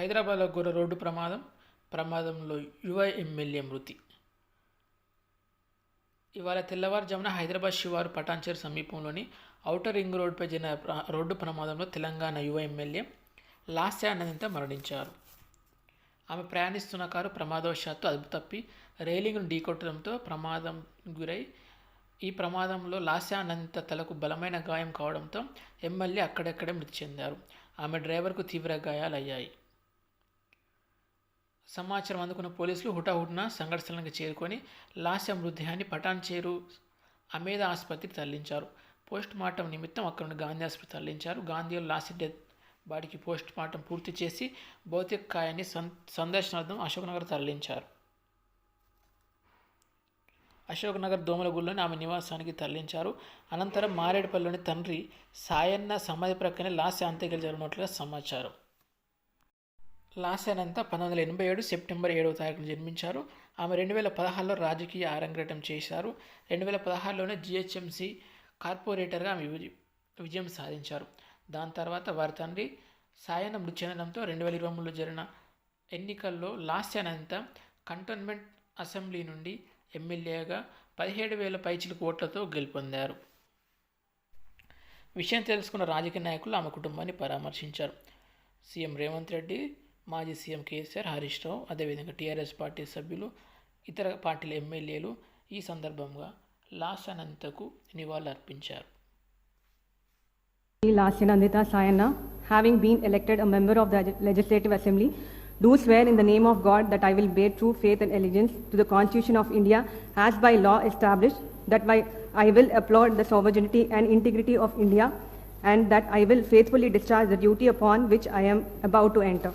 హైదరాబాద్లో ఘోర రోడ్డు ప్రమాదం ప్రమాదంలో యువ ఎమ్మెల్యే మృతి. ఇవాళ తెల్లవారుజామున హైదరాబాద్ శివారు పటాన్చేర్ సమీపంలోని ఔటర్ రింగ్ రోడ్డుపై జరిగిన రోడ్డు ప్రమాదంలో తెలంగాణ యువ ఎమ్మెల్యే లాస్య అనంత మరణించారు. ఆమె ప్రయాణిస్తున్న కారు ప్రమాదవశాత్తు అదుపు తప్పి రైలింగ్ను ఢీకొట్టడంతో ప్రమాదం గురై ఈ ప్రమాదంలో లాస్య అనంత తలకు బలమైన గాయం కావడంతో ఎమ్మెల్యే అక్కడెక్కడే మృతి చెందారు. ఆమె డ్రైవర్కు తీవ్ర గాయాలయ్యాయి. సమాచారం అందుకున్న పోలీసులు హుటాహుటిన సంఘటన స్థలానికి చేరుకొని లాస్య మృతదేహాన్ని పటాన్చేరు అమేధ ఆసుపత్రికి తరలించారు. పోస్ట్ మార్టం నిమిత్తం అక్కడ నుండి గాంధీ ఆసుపత్రి తరలించారు. గాంధీలో లాస్య డెత్ బాడీకి పోస్ట్ మార్టం పూర్తి చేసి భౌతిక కాయాన్ని సం సందర్శనార్థం అశోక్నగర్ తరలించారు. అశోక్నగర్ దోమలగూడలోని ఆమె నివాసానికి తరలించారు. అనంతరం మారేడుపల్లిలోని తండ్రి సాయన్న సమాధి ప్రక్కనే లాస్య అంత్యక్రియలు జరిగినట్లుగా సమాచారం. లాసెనంత పంతొమ్మిది వందల ఎనభై ఏడు సెప్టెంబర్ ఏడవ తారీఖున జన్మించారు. ఆమె రెండు వేల పదహారులో రాజకీయ ఆరంగేటం చేశారు. రెండు వేల పదహారులోనే జిహెచ్ఎంసి కార్పొరేటర్గా ఆమె విజయం సాధించారు. దాని తర్వాత వారి తండ్రి సాయన మృతి చెందడంతో రెండు వేల ఇరవై మూడులో జరిగిన ఎన్నికల్లో లాస్యానంత కంటోన్మెంట్ అసెంబ్లీ నుండి ఎమ్మెల్యేగా పదిహేడు వేల పైచిలకు ఓట్లతో గెలుపొందారు. విషయం తెలుసుకున్న రాజకీయ నాయకులు ఆమె కుటుంబాన్ని పరామర్శించారు. సీఎం రేవంత్ రెడ్డి మాజీ సీఎం కేసీఆర్ హరీష్ రావు అదేవిధంగా టీఆర్ఎస్ పార్టీ సభ్యులు ఇతర పార్టీల ఎమ్మెల్యేలు ఈ సందర్భంగా లాసనంతకు నివాళులర్పించారు Lasyanandita Sayana, having been elected a member of the Legislative Assembly, do swear in the name of God that I will bear true faith and allegiance to the Constitution of India as by law established, that by, I will uphold the sovereignty and integrity of India, and that I will faithfully discharge the duty upon which I am about to enter.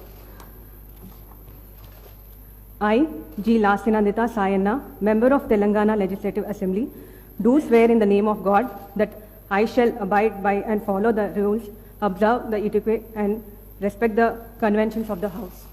I, G. Lasyanandita Sayana, member of Telangana Legislative Assembly, do swear in the name of God that I shall abide by and follow the rules, observe the etiquette, and respect the conventions of the House.